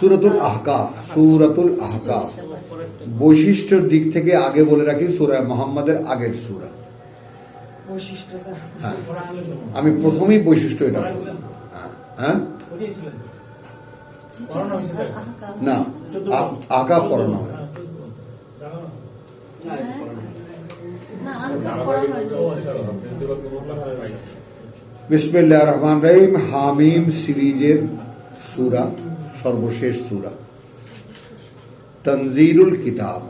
সুরাতুল আহকাফ সুরাতুল আহকাফ। বৈশিষ্ট্যের দিক থেকে আগে বলে রাখি সুরা মোহাম্মদের আগের সুরা। হ্যাঁ। আমি প্রথমেই বৈশিষ্ট্য এটা বলব। হ্যাঁ, হ্যাঁ? না আ- আঁকা পড়ানো হয়। বিসমিল্লাহ রহমান রহিম হামিম সিরিজের সুরা। সর্বশেষ সুরা। তনজিরুল কিতাব।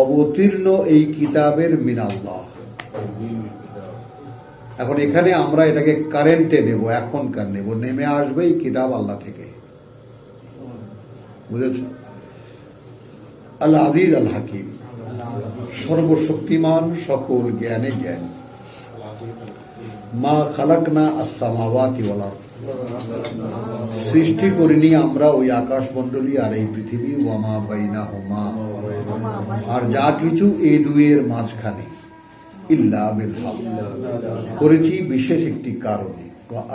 অবতীর্ণ এই কিতাবের মিনাল্লাহ। এখন এখানে আমরা এটাকে কারেন্টে নেব, এখনকার নেব। নেমে আসবে এই কিতাব আল্লাহ থেকে। বুঝেছ? আল্লাহ আজিজ আল হাকিম সর্বশক্তিমান সকল জ্ঞানে জ্ঞান। মা খালাক না আসামাওয়াতি ওয়ালার সৃষ্টি করিনি আমরা ওই আকাশ মণ্ডলী আর এই পৃথিবী। ওয়ামা বাইনা হোমা আর যা কিছু এই দুইয়ের মাঝখানে। ইল্লা বিল করেছি বিশেষ একটি কারণে।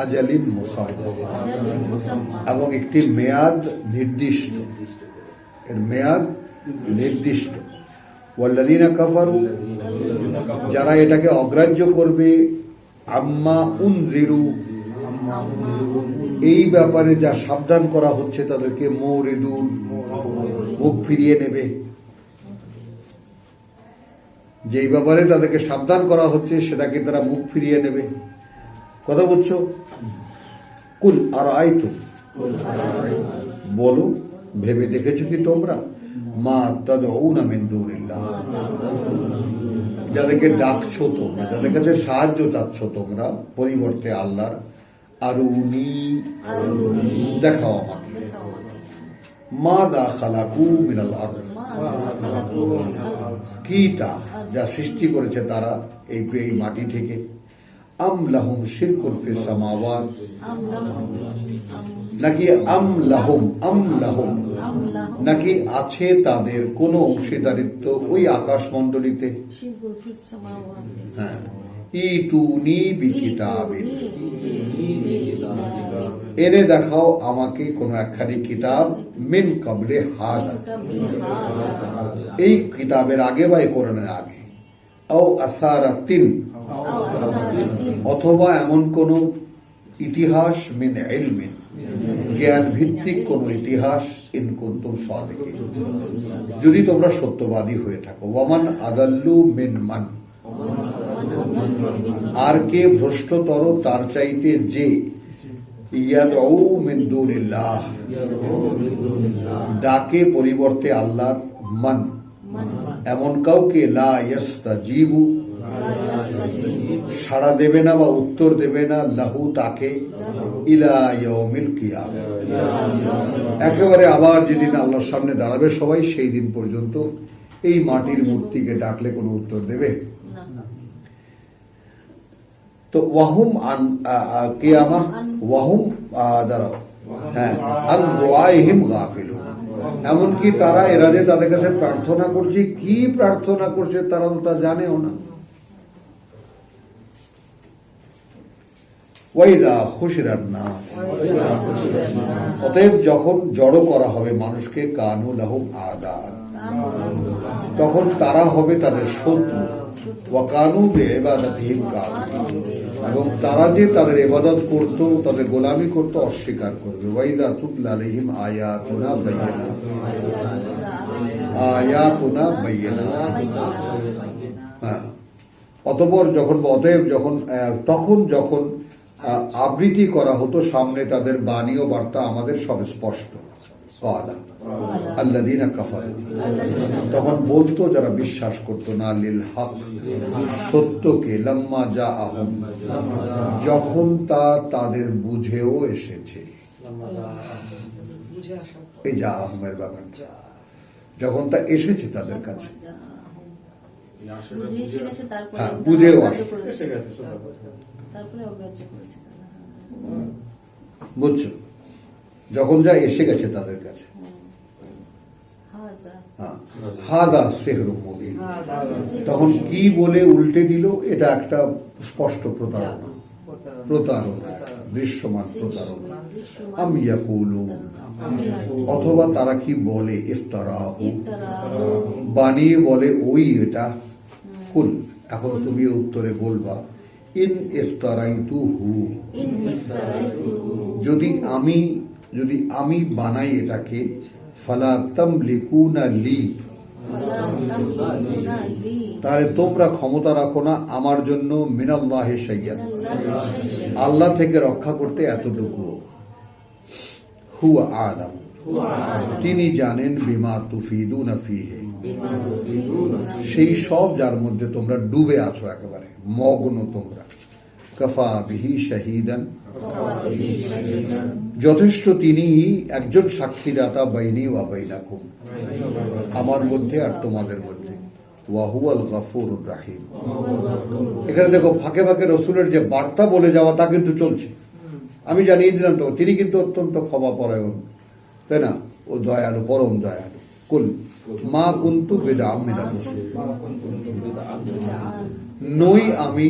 আজালিম এবং একটি মেয়াদ নির্দিষ্ট। এর মেয়াদ নির্দিষ্ট। ওয়াল্লাযীনা কাফারু। যারা এটাকে অগ্রাহ্য করবে। আম্মা উনজিরু এই ব্যাপারে যা সাবধান করা হচ্ছে তাদেরকে মৌরিদুন মুখ ফিরিয়ে নেবে। যেই ব্যাপারে তাদেরকে সাবধান করা হচ্ছে সেটাকে তারা মুখ ফিরিয়ে নেবে। কথা বলছো? কুল আর আইতু বলো, ভেবে দেখেছ কি তোমরা? মা তাদউনা মিন দুনিল্লাহ। যাদেরকে ডাকছো তোমরা, যাদের কাছে সাহায্য চাচ্ছ তোমরা, পরিবর্তে আল্লাহর আরুনি। দেখাও আমাকে। মা দা খালাকু মিনাল আরদ। কি তা যা সৃষ্টি করেছে তারা এই এই মাটি থেকে। আম লাহুম শিরকুন ফিস সামাওয়াত। নাকি আম লাহুম আম লাহুম। নাকি আছে তাদের কোনো অংশীদারিত্ব ওই আকাশ মণ্ডলীতে শিরকুল সামাওয়াত। হ্যাঁ। ইতুনি বিকিতাবিন। এনে দেখাও আমাকে কোনো একখানি কিতাব মিন কবলে হাদা। এই কিতাবের আগে বা এই কোরআনের আগে। ও আসারা তিন অথবা এমন কোন ইতিহাস মিন ইলমিন। জ্ঞান ভিত্তিক কোন ইতিহাস ইন কুন্তুম সাদিকিন। যদি তোমরা সত্যবাদী হয়ে থাকো ওয়ামান আদাল্লু মিন মান। আর কে ভ্রষ্টতর তার চাইতে যে ডাকে পরিবর্তে আল্লাহর মান। এমন কাউকে লা সাড়া দেবে না বা উত্তর দেবে না, লাহু তাকে একেবারে আবার যেদিন আল্লাহর সামনে দাঁড়াবে সবাই, সেই দিন পর্যন্ত এই মাটির মূর্তিকে ডাকলে কোনো উত্তর দেবে। তো ওয়াহুম আন কিয়ামা ওয়াহুম দাঁড়াও। হ্যাঁ। আন দোয়াইহিম গাফিলু এমনকি তারা এরা যে তাদের কাছে প্রার্থনা করছে কি প্রার্থনা করছে তারা তো তা জানেও না। ওয়াইদা খুশিরান না। অতএব যখন জড়ো করা হবে মানুষকে কানু লাহুম আদান। তখন তারা হবে তাদের শত্রু। ওয়াকানু এবং তারা যে তাদের এবাদত করত, তাদের গোলামি করত, অস্বীকার করবে। ওয়াইদা আয়াতুনা আয়াতুনা হ্যাঁ। অতপর যখন অতএব যখন তখন যখন আবৃত্তি করা হতো, সামনে তাদের বাণী ও বার্তা আমাদের সব স্পষ্ট। কালা আল্লাদিনা কাফারু। তখন বলতো যারা বিশ্বাস করতো না লিল হক সত্যকে লম্মা যা আহম যখন তা তাদের বুঝেও এসেছে। এই যা আহমের ব্যাপারটা। যখন তা এসেছে তাদের কাছে। হ্যাঁ, বুঝেও আসে। বুঝছ? যখন যা এসে গেছে তাদের কাছে। হাদা সেহরু মুবিন হ্যাঁ, তখন কি বলে উল্টে দিল? এটা একটা স্পষ্ট প্রতারণা। প্রতারণা। দৃশ্যমান দৃশ্যমান আম অথবা তারা কি বলে? ইফতারাহু। বানিয়ে বলে ওই এটা। কুল এখন তুমি উত্তরে বলবা ইন ইফতারাইতু হু ইন ইফতারাইতু যদি আমি যদি আমি বানাই এটাকে তাহলে তোমরা ক্ষমতা রাখো না আমার জন্য মিনাল্লাহে সাইয়ান আল্লাহ থেকে রক্ষা করতে এতটুকু। হুয়া আলাম। তিনি জানেন বিমা বিমা তুফিদুনা সেই সব যার মধ্যে তোমরা ডুবে আছো একেবারে, মগ্ন তোমরা। কফা বিহি শাহিদান। যথেষ্ট তিনি একজন সাক্ষীদাতা বাইনি ওয়া বাইনাকুম। আমার মধ্যে আর তোমাদের মধ্যে। ওয়াহুয়াল গাফুর রাহিম। এখানে দেখো ফাঁকে ফাঁকে রসুলের যে বার্তা বলে যাওয়া তা কিন্তু চলছে। আমি জানিয়ে দিলাম তো তিনি কিন্তু অত্যন্ত ক্ষমা পরায়ণ তাই না? ও দয়ালু পরম দয়ালু। কুল মা কুন্তু বেদা বিদআন নই আমি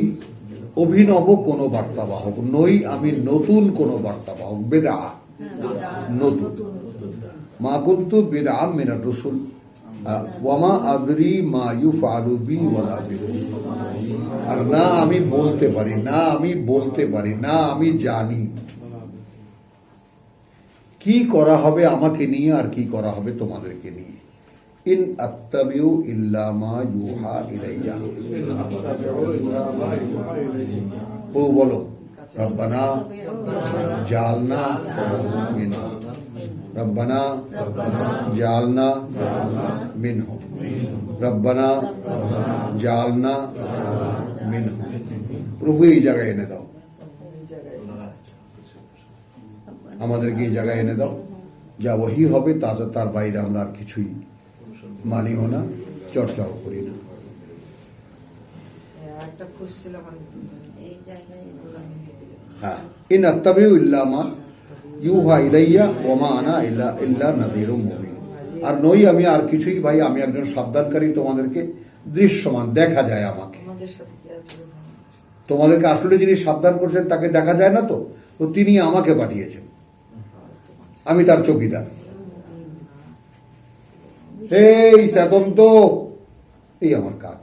অভিনব কোনো বার্তাবাহক, নই আমি নতুন কোনো বার্তাবাহক, বেদা। নতুন। মা কুন্তু বেদা মিনা রসুল। ওয়ামা আদরি মা ইউফআলু বি ওয়ালা আর না আমি বলতে পারি, না আমি বলতে পারি, না আমি জানি। কি করা হবে আমাকে নিয়ে আর কি করা হবে তোমাদেরকে নিয়ে? ইন আত্তাবিউ ইল্লা মা ইউহা ইলাইয়া ও বলো রব্বানা জালনা মিনহু রব্বানা জালনা মিনহু রব্বানা জালনা মিনহু প্রভু এই জায়গায় এনে দাও এই জায়গায় আমাদেরকে এই জায়গায় এনে দাও যা ওহি হবে তা তার বাইরে আমরা আর কিছুই মানিও না চর্চাও করি না। হ্যাঁ, হ্যাঁ। ইন আত্তাবিউ ইল্লা মা ইউহা ইলাইয়া ওমা আনা ইল্লা ইল্লা নাদিরু মুবিন। আর নই আমি আর কিছুই ভাই আমি একজন সাবধানকারী তোমাদেরকে দৃশ্যমান দেখা যায় আমাকে। তোমাদেরকে আসলে যিনি সাবধান করছেন তাকে দেখা যায় না তো? তো তিনি আমাকে পাঠিয়েছেন। আমি তার চৌকিদার। এই চেতন তো এই আমার কাজ।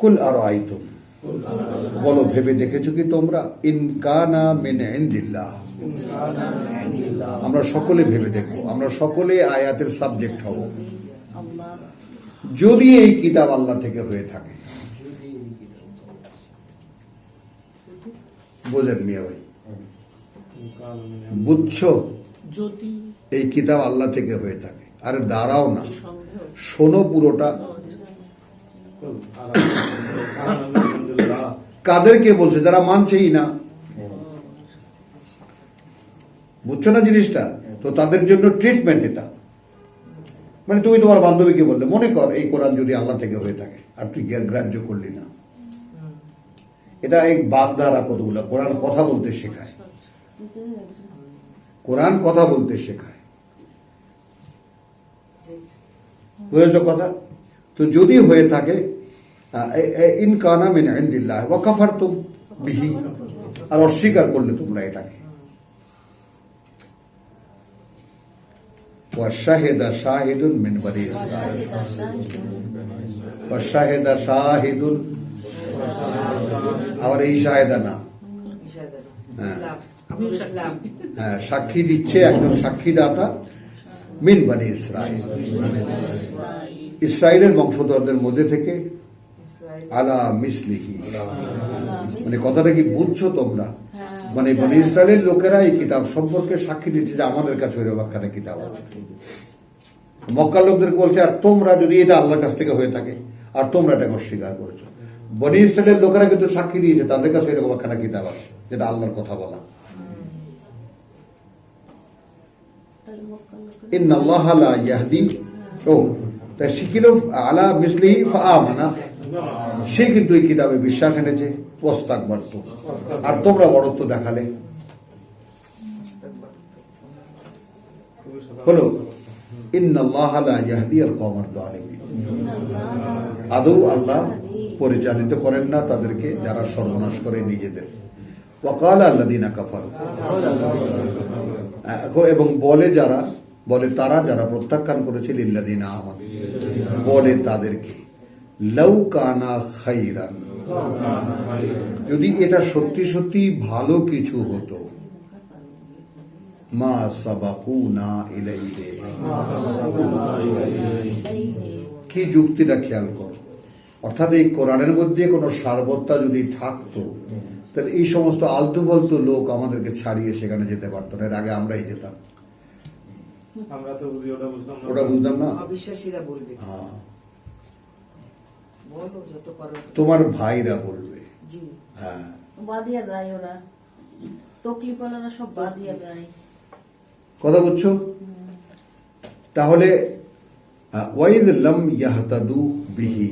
কুল আর আইতুম বলো, ভেবে দেখেছ কি তোমরা? ইনকানা মিন আমরা সকলে ভেবে দেখব। আমরা সকলে আয়াতের সাবজেক্ট হব। যদি এই কিতাব আল্লাহ থেকে হয়ে থাকে। বোঝেন মিয়া ভাই। বুঝছ? এই কিতাব আল্লাহ থেকে হয়ে থাকে। আরে দাঁড়াও না। শোনো পুরোটা। কাদেরকে বলছে? যারা মানছেই না। বুঝছ না জিনিসটা? তো তাদের জন্য ট্রিটমেন্ট এটা। মানে তুমি তোমার বান্ধবীকে বললে মনে কর এই কোরআন যদি আল্লাহ থেকে হয়ে থাকে আর তুই গ্রা- গ্রাহ্য করলি না। এটা এই বাগদারা কতগুলো? কোরআন কথা বলতে শেখায়। নিজের একজন কোরআন কথা বলতে শেখায়। বুঝেছ কথা? তো যদি হয়ে থাকে ইন কানা মিন ইনদিল্লাহ ওয়া কাফারতুম বিহি। আর অস্বীকার করলে তোমরা এটাকে। ওয়াশাহিদা শাহিদুন মিন বনি ইসরাইল ওয়াশাহিদা শাহিদুন। আবার এই শাহেদা না। হ্যাঁ। হ্যাঁ, সাক্ষী দিচ্ছে একজন সাক্ষীদাতা মিন বানি ইসরাইল। ইসরায়েলের বংশধরদের মধ্যে থেকে আলা মিসলিহি। মানে কথাটা কি বুঝছ তোমরা। মানে বনি ইসরায়েলের লোকেরা এই কিতাব সম্পর্কে সাক্ষী দিচ্ছে যে আমাদের কাছে ওই ব্যাখ্যাটা কিতাব আছে। মক্কার লোকদেরকে বলছে আর তোমরা যদি এটা আল্লাহর কাছ থেকে হয়ে থাকে আর তোমরা এটাকে অস্বীকার করেছ। বনি ইসরায়েলের লোকেরা কিন্তু সাক্ষী দিয়েছে তাদের কাছে এরকম একখানা কিতাব আছে যেটা আল্লাহর কথা বলা। আল্লাহ লা ইয়াহদি। ও, তাই শিখিল, আলা মিসলিহি ফাআমানা। সে কিন্তু এই কিতাবে বিশ্বাস এনেছে ওয়াস্তাকবার তো আর তোমরা বড়ত্ব দেখালে। হলো আদৌ আল্লাহ পরিচালিত করেন না তাদেরকে যারা সর্বনাশ করে নিজেদের। ওয়াকাল আল্লাদিনা কাফার। এবং বলে যারা বলে, তারা যারা প্রত্যাখ্যান করেছে লিল্লাদিনা আমার বলে তাদেরকে লৌ কানা খাইরান। যদি এটা সত্যি সত্যি ভালো কিছু হতো, মা সাবাকু না ইলাইহে। কি যুক্তিটা খেয়াল করো। অর্থাৎ এই কোরআনের মধ্যে কোনো সারবত্তা যদি থাকতো, তাহলে এই সমস্ত আলতু বলতু লোক আমাদেরকে ছাড়িয়ে সেখানে যেতে পারতো না। এর আগে আমরাই যেতাম। আমরা তো বুঝি ওটা বুঝলাম না। ওটা বুঝলাম না? অবিশ্বাসীরা বলবে। হ্যাঁ। বলো যত পারো। তোমার ভাইরা বলবে। জি। হ্যাঁ। বাদিয়া রায় ওরা। তকলিফওয়ালারা সব বাদিয়া রায় কথা বুঝছ? তাহলে ওয়াইদ লাম ইয়াহতাদু বিহি।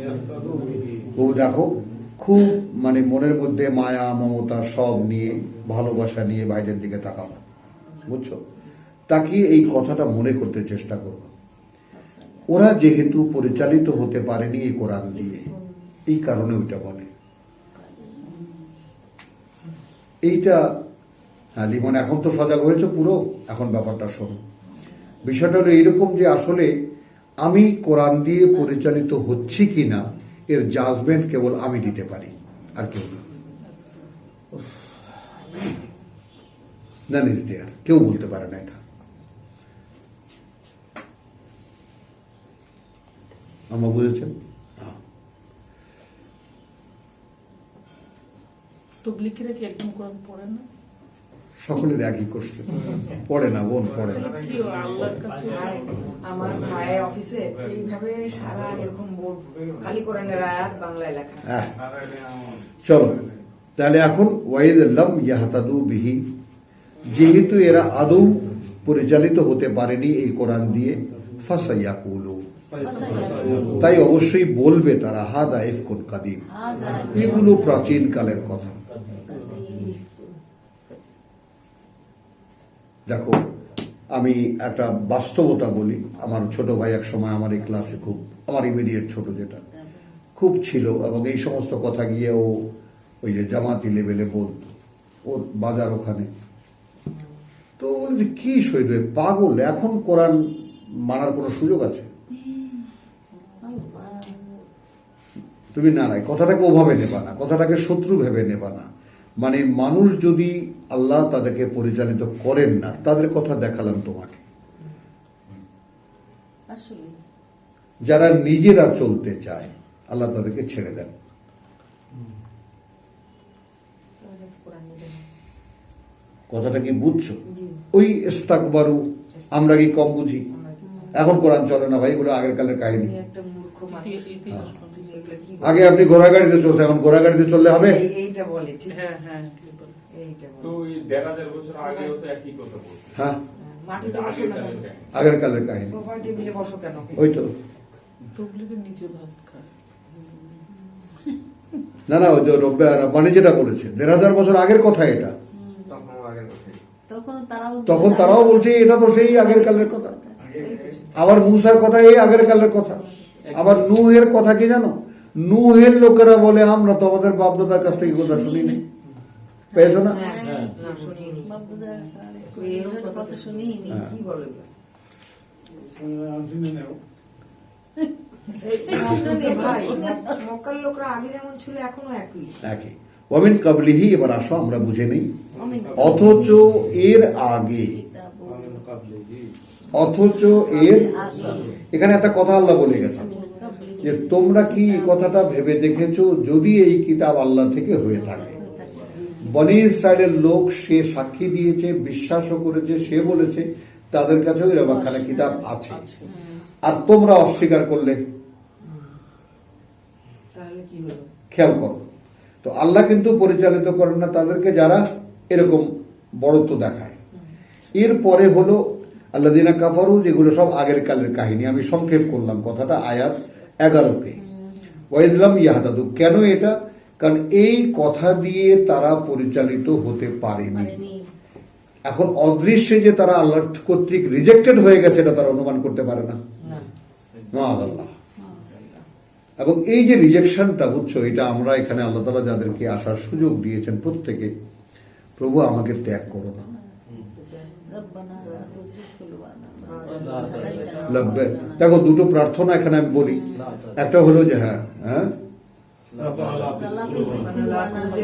ইয়াহতাদু বিহি। ও দেখো খুব মানে মনের মধ্যে মায়া মমতা সব নিয়ে ভালোবাসা নিয়ে বাইরের দিকে তাকানো বুঝছ? তাকিয়ে এই কথাটা মনে করতে চেষ্টা করো ওরা যেহেতু পরিচালিত হতে পারেনি এই কোরআন দিয়ে, এই কারণে ওইটা বলে। এইটা হ্যাঁ লিমন, এখন তো সজাগ হয়েছে পুরো, এখন ব্যাপারটা শোনো। বিষয়টা হলো এইরকম যে আসলে আমি কোরআন দিয়ে পরিচালিত হচ্ছি কি না এর জাজমেন্ট কেবল আমি দিতে পারি, আর কেউ না। দেয়ার কেউ বলতে পারে না এটা। আমার বুঝেছেন হ্যাঁ। তবলিকিরা কি একদম কোরআন পড়ে না? সকলের একই কোশ্চেন পড়ে না বোন পড়ে না। কি ও আল্লাহর কাছে? ভাই, আমার ভাইয়ের অফিসে এইভাবে সারা এরকম বোর্ড খালি কোরআনের আয়াত বাংলায় লেখা। হ্যাঁ। চলো তাহলে এখন ওয়াইদ লাম ইয়াহতাদু বিহি। যেহেতু এরা আদৌ পরিচালিত হতে পারেনি এই কোরআন দিয়ে ফাসাইয়াকুলু তাই অবশ্যই বলবে তারা হাদা ইফকুন কাদিম এগুলো প্রাচীন কালের কথা। দেখো আমি একটা বাস্তবতা বলি। আমার ছোট ভাই এক সময় আমার এই ক্লাসে খুব আমার ইমিডিয়েট ছোট যেটা খুব ছিল এবং এই সমস্ত কথা গিয়ে ও ওই যে জামাতি লেভেলে বলতো ওর বাজার ওখানে। তো বলে যে কি শহীদ পাগল এখন কোরআন মানার কোনো সুযোগ আছে? তুমি না নাই কথাটাকে ওভাবে নেবা না কথাটাকে শত্রু ভেবে নেবা না। মানে মানুষ যদি আল্লাহ তাদেরকে পরিচালিত করেন না তাদের কথা দেখালাম তোমাকে। যারা নিজেরা চলতে চায় আল্লাহ তাদেরকে ছেড়ে দেন। কথাটা কি বুঝছ? ওই ইস্তাকবারু আমরা কি কম বুঝি? এখন কোরআন চলে না ভাই এগুলো আগের কালের কাহিনী? আগে আপনি ঘোড়া গাড়িতে চলছে এখন ঘোড়া গাড়িতে চললে হবে? হ্যাঁ হ্যাঁ হ্যাঁ। আগের কালের কাহিনী। ওই তো। তবলিগের নিচে ভাত খায়। না না ওই যে রব্বে- রব্বানি যেটা বলেছে দেড় হাজার বছর আগের কথা এটা। তখন আগের কথা। তখন তারাও বলছে এটা তো সেই আগের কালের কথা। আবার মুসার কথা এই আগের কালের কথা। আবার নুহের কথা কি জানো? নুহের লোকেরা বলে আমরা তো আমাদের বাপদাদার কাছ থেকে কথা শুনি নাই। পেয়েছ না? একই। কাবলিহি এবার আসো আমরা বুঝে নেই। অথচ এর আগে অথচ এর এখানে একটা কথা আল্লাহ বলে গেছে যে তোমরা কি কথাটা ভেবে দেখেছ? যদি এই কিতাব আল্লাহ থেকে হয়ে থাকে। বনি ইসরায়েলের লোক সে সাক্ষী দিয়েছে বিশ্বাসও করেছে সে বলেছে তাদের কাছেও এরকম কিতাব আছে। আর তোমরা অস্বীকার করলে? খেয়াল করো। তো আল্লাহ কিন্তু পরিচালিত করেন না তাদেরকে যারা এরকম বড়ত্ব দেখায়। এরপরে হলো আল্লাহ দিনা কাফারু যেগুলো সব আগের কালের কাহিনী। আমি সংক্ষেপ করলাম কথাটা আয়াত এগারোকে ওয়াইদলাম ইয়াহাদাদু। কেন এটা? কারণ এই কথা দিয়ে তারা পরিচালিত হতে পারেনি। এখন অদৃশ্যে যে তারা আল্লাহ কর্তৃক রিজেক্টেড হয়ে গেছে এটা তারা অনুমান করতে পারে না। মাআল্লাহ। এবং এই যে রিজেকশনটা বুঝছ এটা আমরা এখানে আল্লাহ তালা যাদেরকে আসার সুযোগ দিয়েছেন প্রত্যেকে প্রভু আমাকে ত্যাগ করো না রব্বানা লা তুযিগ লাব্বে দেখো, দুটো প্রার্থনা এখানে আমি বলি। একটা হলো যে হ্যাঁ হ্যাঁ?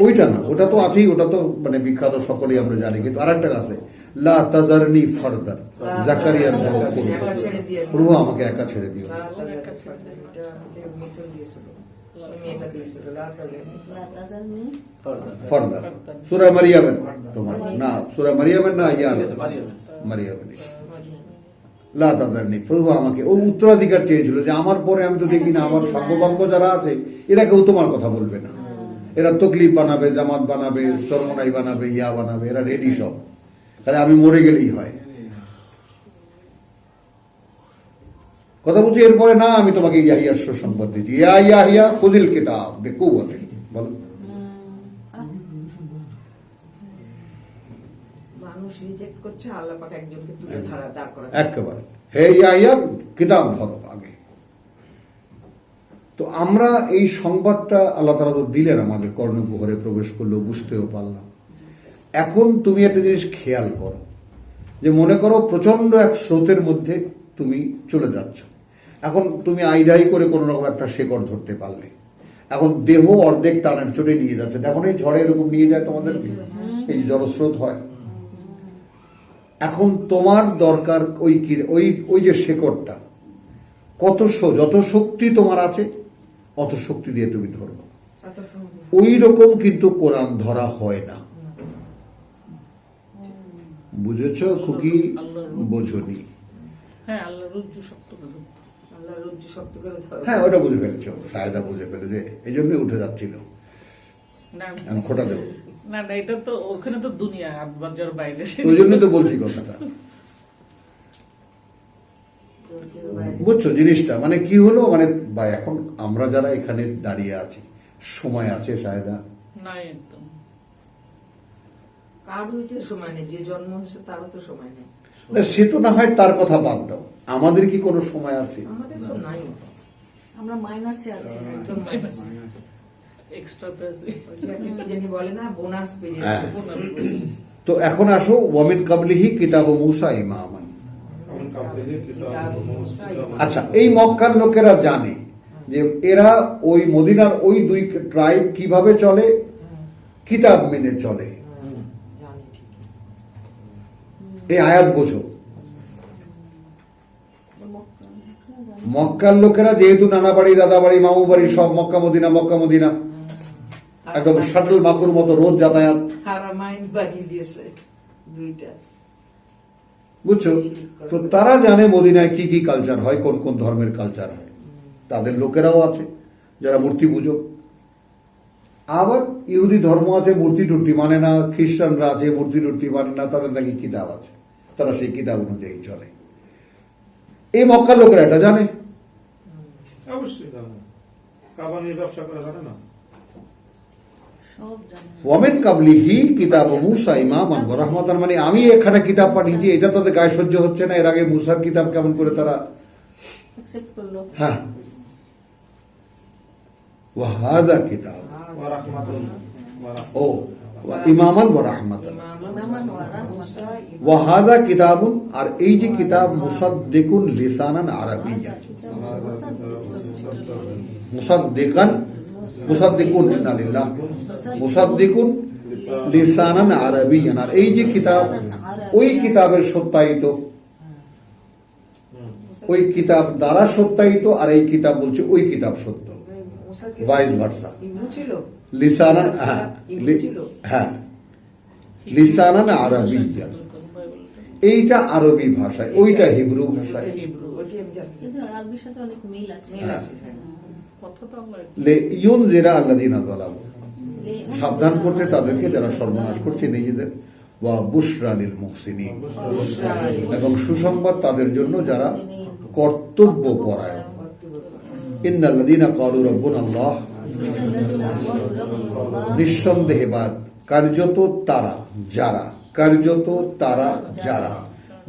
ওইটা না, ওটা তো আছেই ওটা তো মানে বিখ্যাত, সকলেই আমরা জানি। কিন্তু আরেকটা আছে। লা তাজারনি ফারদার জাকারিয়ার প্রভু, আমাকে একা ছেড়ে দিও। ফারদার সূরা মারিয়ামের, তোমার। না, সূরা মারিয়ামের না ইয়ার মারিয়ামের। প্রভু আমাকে ও উত্তরাধিকার চেয়েছিল যে আমার পরে আমি তো দেখি না আমার সর্ববাঙ্গ যারা আছে এরা কেউ তোমার কথা বলবে না। এরা তকলিফ বানাবে জামাত বানাবে চরমনাই বানাবে ইয়া বানাবে এরা রেডি সব। তাহলে আমি মরে গেলেই হয়। কথা বলছি এরপরে না আমি তোমাকে ইয়াহিয়ার সুসংবাদ দিচ্ছি ইয়া ইয়াহিয়া খুদিল কিতাব বেকুবতে বলো। মানুষ রিজেক্ট করছে আল্লাহ পাক একজনকে তুলে ধারা দাঁড় করা একেবারে। হে কিতাব ধরো আগে। তো আমরা এই সংবাদটা আল্লাহ তালা তো দিলেন আমাদের কর্ণকুহরে প্রবেশ করল বুঝতেও পারলাম। এখন তুমি একটা জিনিস খেয়াল করো যে মনে করো প্রচণ্ড এক স্রোতের মধ্যে তুমি চলে যাচ্ছ। এখন তুমি আইডাই করে কোনো রকম একটা শেকড় ধরতে পারলে। এখন দেহ অর্ধেক টানের চটে নিয়ে যাচ্ছে। এখন এই ঝড়ে এরকম নিয়ে যায় তোমাদের এই যে জলস্রোত হয়। এখন তোমার দরকার ওই কি ওই ওই যে শেকড়টা। কত শ- যত শক্তি তোমার আছে অত শক্তি দিয়ে তুমি ধরবো। ওই রকম কিন্তু কোরআন ধরা হয় না। বুঝেছ খুকি? বোঝনি। হ্যাঁ আল্লাহ রুজ্জু শক্ত করে ধরতো। আল্লাহ রজ্জু শক্ত করে ধরো হ্যাঁ ওটা বুঝে ফেলেছ। সায়দা বুঝে ফেলেছে। এই জন্যই উঠে যাচ্ছিল। খোটা দেবো। না না এটা তো ওখানে তো দুনিয়া আট বাইরে। ওই জন্যই তো বলছি কথাটা। বুঝছ জিনিসটা? মানে কি হলো? মানে বা এখন আমরা যারা এখানে দাঁড়িয়ে আছি সময় আছে সায়দা নাই একদম। কারোই তো সময় নেই যে জন্ম হয়েছে তারও তো সময় নেই। না, সে তো না হয় তার কথা বাদ দাও। আমাদের কি কোনো সময় আছে? আমাদের তো নাই। আমরা মাইনাসে আছি। একদম মাইনাস। বলে না বোনাস হ্যাঁ। তো এখন আসো ওয়ামিন কাবলিহি কিতাব মুসা ইমামান। আচ্ছা এই মক্কার লোকেরা জানে যে এরা ওই মদিনার ওই দুই ট্রাইব কীভাবে চলে? কিতাব মেনে চলে। এই আয়াত বোঝো। মক্কার লোকেরা যেহেতু নানা বাড়ি দাদা বাড়ি মামু বাড়ি সব মক্কা মদিনা মক্কা মদিনা। একদম শাটল মাকুর মতো রোজ যাতায়াত। হারামাইন বানিয়ে দিয়েছে দুইটা। বুঝছ? তো তারা জানে মদিনায় কি কি কালচার হয় কোন কোন ধর্মের কালচার হয়। তাদের লোকেরাও আছে যারা মূর্তি পুজো। আবার ইহুদি ধর্ম আছে মূর্তি টুর্তি মানে না খ্রিস্টানরা আছে মূর্তি টুর্তি মানে না তাদের নাকি কিতাব আছে। তারা সেই কিতাব অনুযায়ী চলে। এই মক্কার লোকেরা এটা জানে। অবশ্যই জানো। কাবা নিয়ে ব্যবসা করা জানে না ওয়ামেন কাবলিহি কিতাব মুসা ইমাম রহমতান মানে আমি এখানে কিতাব পাঠিয়েছি এটা তাদের গায়ে সহ্য হচ্ছে না। এর আগে মুসার কিতাব কেমন করে তারা অ্যাকসেপ্ট হ্যাঁ। ওয়াহাদা কিতাব। ও ইমামান ওয়া রাহমাতান। ওয়াহাদা কিতাবুন আর এই যে কিতাব মুসাদ্দিকুন লিসানান আরাবিয়ান মুসাদ্দিকান মুসাদ্দিকুন ইন্না লিল্লাহ মুসাদ্দিকুন লিসানান আরাবিয়ান। আর এই যে কিতাব ওই কিতাবের সত্যায়িত ওই কিতাব দ্বারা সত্যায়িত আর এই কিতাব বলছে ওই কিতাব সত্য। ভাইস ভার্সা লিসানান হ্যাঁ হ্যাঁ। লিসানান আরাবিয়ান। এইটা আরবি ভাষায় ওইটা হিব্রু ভাষায়। হিব্রু ওইটি আমি জানি কিন্তু আরবির সাথে অনেক মিল আছে। ইউন জেরা আল্লাদিনা যালামু। সাবধান করতে তাদেরকে যারা সর্বনাশ করছে নিজেদের। ওয়া বুশরা লিল মুহসিনিন। এবং সুসংবাদ তাদের জন্য যারা কর্তব্য পরায়ণ। ইন্নাল্লাযীনা ক্বালু রাব্বুনা আল্লাহ। নিঃসন্দেহে বা কার্যত তারা যারা কার্যত তারা যারা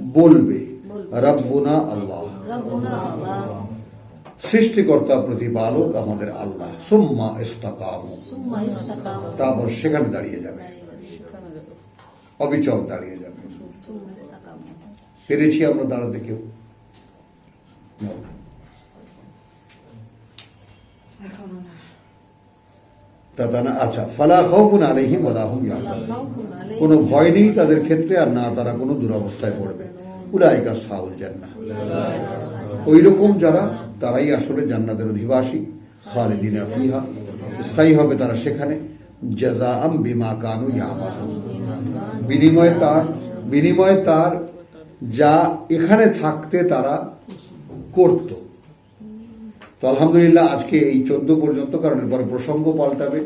বলবে। রব্বুনা আল্লাহ। রাব্বুনা আল্লাহ। সৃষ্টিকর্তা প্রতিপালক আমাদের আল্লাহ। সুম্মা ইস্তাকাম। তারপর সেখানে দাঁড়িয়ে যাবে। অবিচল দাঁড়িয়ে যাবে। পেরেছি আমরা দাঁড়াতে কেউ? না। আচ্ছা ফালা খাউফুন আলাইহিম ওয়া লা হুম ইয়াহজানুন। খাউফুন আলাইহিম। কোনো ভয় নেই তাদের ক্ষেত্রে আর না তারা কোনো দুরবস্থায় পড়বে। উলাইকা সাহাবুল জান্নাহ। ওই রকম যারা তারাই আসলে জান্নাতের অধিবাসী, খালিদিনা ফিহা। স্থায়ী হবে তারা সেখানে। জাযাআম বিমা কানু ইয়ামালুন। বিনিময়ে তার বিনিময়ে তার যা এখানে থাকতে তারা করত। তো আলহামদুলিল্লাহ আজকে এই চোদ্দ পর্যন্ত, কারণ এরপরে প্রসঙ্গ পাল্টাবে।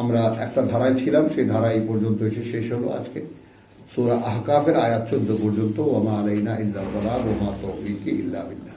আমরা একটা ধারায় ছিলাম, সেই ধারা পর্যন্ত এসে শেষ হলো আজকে। সূরা আহকাফের আয়াত চোদ্দ পর্যন্ত ওমা আলাইনা ইল্লাল বালাগ ওমা তৌফিকি ইল্লা বিল্লাহ।